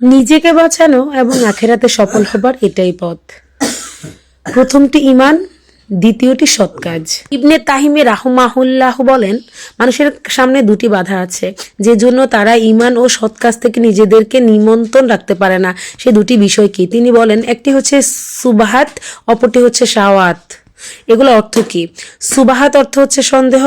নিজেকে বাঁচানো এবং আখেরাতে সফল হবার এটাই পথ। প্রথমটি ইমান দ্বিতীয়টি সৎ কাজ। ইবনে তাহিমে রাহমাহুল্লাহ বলেন, মানুষের সামনে দুটি বাধা আছে, যে জন্য তারা ইমান ও সৎ কাজ থেকে নিজেদেরকে নিমন্ত্রণ রাখতে পারে না। সে দুটি বিষয় কি? তিনি বলেন, একটি হচ্ছে সুবাহাত, অপরটি হচ্ছে সাওয়াত এগুলো অর্থ কি? সুবাহাত অর্থ হচ্ছে সন্দেহ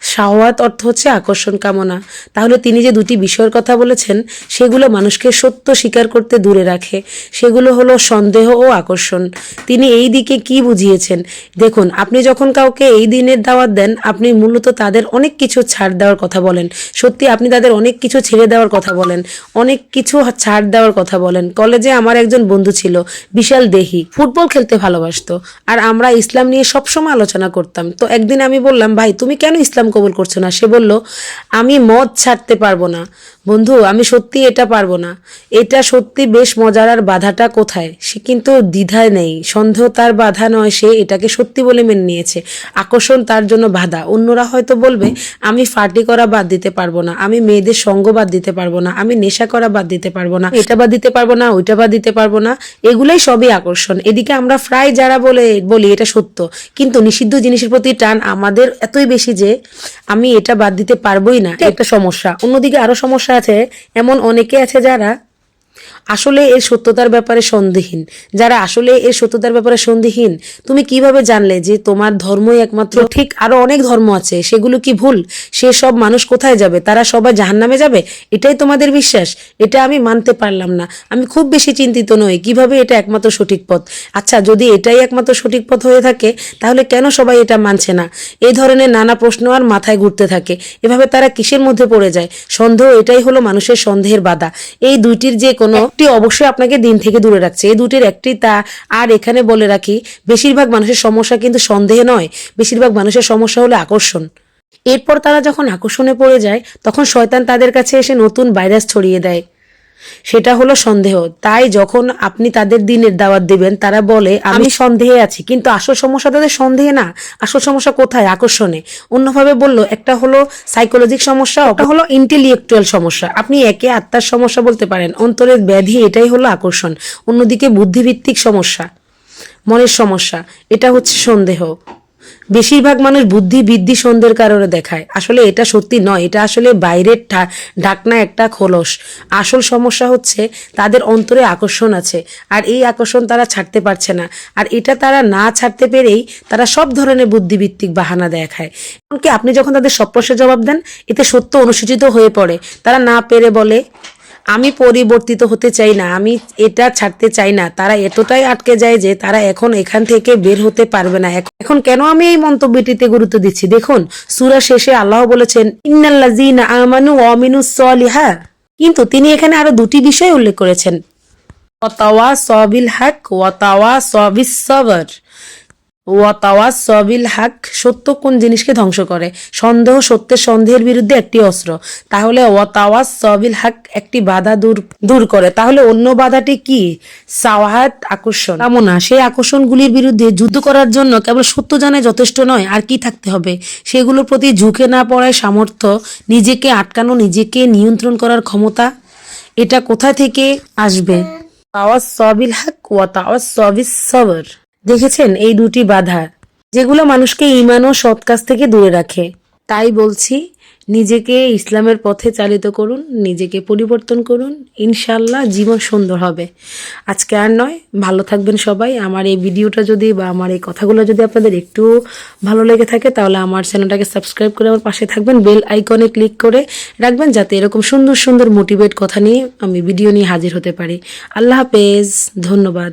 শাহওয়াত অর্থ হচ্ছে আকর্ষণ কামনা। তাহলে তিনি যে দুটি বিষয়ের কথা বলেছেন, সেগুলো মানুষকে সত্য স্বীকার করতে দূরে রাখে। সেগুলো হলো সন্দেহ ও আকর্ষণ। তিনি এই দিকে কি বুঝিয়েছেন? দেখুন, আপনি যখন কাউকে এই দিনের দাওয়াত দেন, আপনি মূলত তাদের অনেক কিছু ছাড় দেওয়ার কথা বলেন। সত্যি, আপনি তাদের অনেক কিছু ছেড়ে দেওয়ার কথা বলেন। অনেক কিছু ছাড় দেওয়ার কথা বলেন। কলেজে আমার একজন বন্ধু ছিল, বিশাল দেহি। ফুটবল খেলতে ভালোবাসতো। আর আমরা ইসলাম নিয়ে সবসময় আলোচনা করতাম। তো একদিন আমি বললাম, ভাই, তুমি কেন ইসলাম কবুল করছ না। সে বলল আমি মদ ছাড়তে পারব না। বন্ধু, আমি সত্যি এটা পারব না। এটা সত্যি বেশ মজার, আর বাধাটা কোথায়? সে কিন্তু দ্বিধায় নেই। সন্দেহ তার বাধা নয়, সে এটাকে সত্যি বলে মেনে নিয়েছে। আকর্ষণ তার জন্য বাধা। অন্যরা হয়তো বলবে, আমি ফার্টি করা বাদ দিতে পারব না। আমি মেয়েদের সঙ্গ বাদ দিতে পারব না। আমি নেশা করা বাদ দিতে পারব না। এটা বাদ দিতে পারব না, ওইটা বাদ দিতে পারব না। এগুলাই সবই আকর্ষণ। এদিকে আমরা প্রায় যারা বলে, বলি, এটা সত্য। কিন্তু নিষিদ্ধ জিনিসের প্রতি টান আমাদের এতই বেশি যে, আমি এটা বাদ দিতে পারবোই না। একটা সমস্যা। অন্যদিকে আরও সমস্যা আছে এমন অনেকে আছে যারা আসলে এর সত্যতার ব্যাপারে সন্দেহীন যারা আসলে এর সত্যতার ব্যাপারে সন্দেহীন তুমি কীভাবে জানলে যে তোমার ধর্মই একমাত্র? ঠিক আরও অনেক ধর্ম আছে, সেগুলো কি ভুল? সে সব মানুষ কোথায় যাবে? তারা সবাই জাহান্নামে যাবে? এটাই তোমাদের বিশ্বাস? এটা আমি মানতে পারলাম না। আমি খুব বেশি চিন্তিত নই, কীভাবে এটা একমাত্র সঠিক পথ? আচ্ছা যদি এটাই একমাত্র সঠিক পথ হয়ে থাকে, তাহলে কেন সবাই এটা মানছে না? এই ধরনের নানা প্রশ্ন আর মাথায় ঘুরতে থাকে। এভাবে তারা কিসের মধ্যে পড়ে যায়? সন্দেহ এটাই হলো মানুষের সন্দেহের বাধা। এই দুইটির যে কোনো একটি অবশ্যই আপনাকে দিন থেকে দূরে রাখছে। এই দুটির একটি তা আর এখানে বলে রাখি, বেশিরভাগ মানুষের সমস্যা কিন্তু সন্দেহে নয়। বেশিরভাগ মানুষের সমস্যা হলো আকর্ষণ। এরপর তারা যখন আকর্ষণে পড়ে যায়, তখন শয়তান তাদের কাছে এসে নতুন ভাইরাস ছড়িয়ে দেয়। সেটা হলো সন্দেহ। তাই যখন আপনি তাদের দিনের দাওয়াত দিবেন তারা বলে আমি সন্দেহে আছি। কিন্তু আসল সমস্যা তাদের সন্দেহে না। আসল সমস্যা কোথায়? আকর্ষণে। অন্যভাবে বলল একটা হলো সাইকোলজিক সমস্যা ওটা হলো ইন্টেলেকচুয়াল সমস্যা। আপনি একে আত্মার সমস্যা বলতে পারেন। অন্তরের ব্যাধি এটাই হলো আকর্ষণ। অন্যদিকে বুদ্ধিভিত্তিক সমস্যা মনের সমস্যা এটা হচ্ছে সন্দেহ। বেশিরভাগ মানুষ বুদ্ধি, বৃদ্ধি, সন্দেহের কারণে দেখায়। আসলে এটা সত্যি নয়, এটা আসলে বাইরের ঢাকনা একটা খোলস। আসল সমস্যা হচ্ছে তাদের অন্তরে আকর্ষণ আছে, আর এই আকর্ষণ তারা ছাড়তে পারছে না। আর এটা তারা না ছাড়তে পেরেই তারা সব ধরনের বুদ্ধিভিত্তিক বাহানা দেখায়। এমনকি আপনি যখন তাদের সব প্রশ্নের জবাব দেন, এতে সত্য অনুসূচিত হয়ে পড়ে। তারা না পেরে বলে আমি পরিবর্তিত হতে চাই না, আমি এটা ছাড়তে চাই না। তারা এতটাই আটকে যায় যে তারা এখন এখান থেকে বের হতে পারবে না। এখন কেন আমি এই মন্তব্যটিতে গুরুত্ব দিচ্ছি? দেখুন, সুরা শেষে আল্লাহ বলেছেন আমানু আমিনুস সলিহা। কিন্তু তিনি এখানে আরও দুটি বিষয় উল্লেখ করেছেন। ওয়াতাওয়া সবিল হক ওয়াতাওয়া সবিস সবর। ওয়াতাওয়া সবিল হাক, সত্য কোন জিনিসকে ধ্বংস করে? সন্দেহ সত্যের সন্দেহের বিরুদ্ধে একটি অস্ত্র। তাহলে ওয়াতাওয়া সবিল হাক একটি বাধা দূর দূর করে। তাহলে অন্য বাধাটি কি? সাওয়াহাত আকর্ষণ। কামনা সেই আকর্ষণগুলির বিরুদ্ধে যুদ্ধ করার জন্য কেবল সত্য জানাই যথেষ্ট নয়, আর কি থাকতে হবে? সেগুলোর প্রতি ঝুঁকে না পড়ায় সামর্থ্য, নিজেকে আটকানো, নিজেকে নিয়ন্ত্রণ করার ক্ষমতা, এটা কোথা থেকে আসবে? তাওয়াস সবিল হাক, ওয়া তাওয়াস সবিস সবর। দেখেছেন এই দুটি বাধা, যেগুলো মানুষকে ইমান ও সৎ কাজ থেকে দূরে রাখে। তাই বলছি, নিজেকে ইসলামের পথে চালিত করুন, নিজেকে পরিবর্তন করুন ইনশাল্লাহ জীবন সুন্দর হবে। আজকে আর নয়, ভালো থাকবেন সবাই। আমার এই ভিডিওটা যদি বা আমার এই কথাগুলো যদি আপনাদের একটু ভালো লেগে থাকে, তাহলে আমার চ্যানেলটাকে সাবস্ক্রাইব করে আমার পাশে থাকবেন। বেল আইকনে ক্লিক করে রাখবেন, যাতে এরকম সুন্দর সুন্দর মোটিভেট কথা নিয়ে আমি ভিডিও নিয়ে হাজির হতে পারি। আল্লাহ হাফেজ, ধন্যবাদ।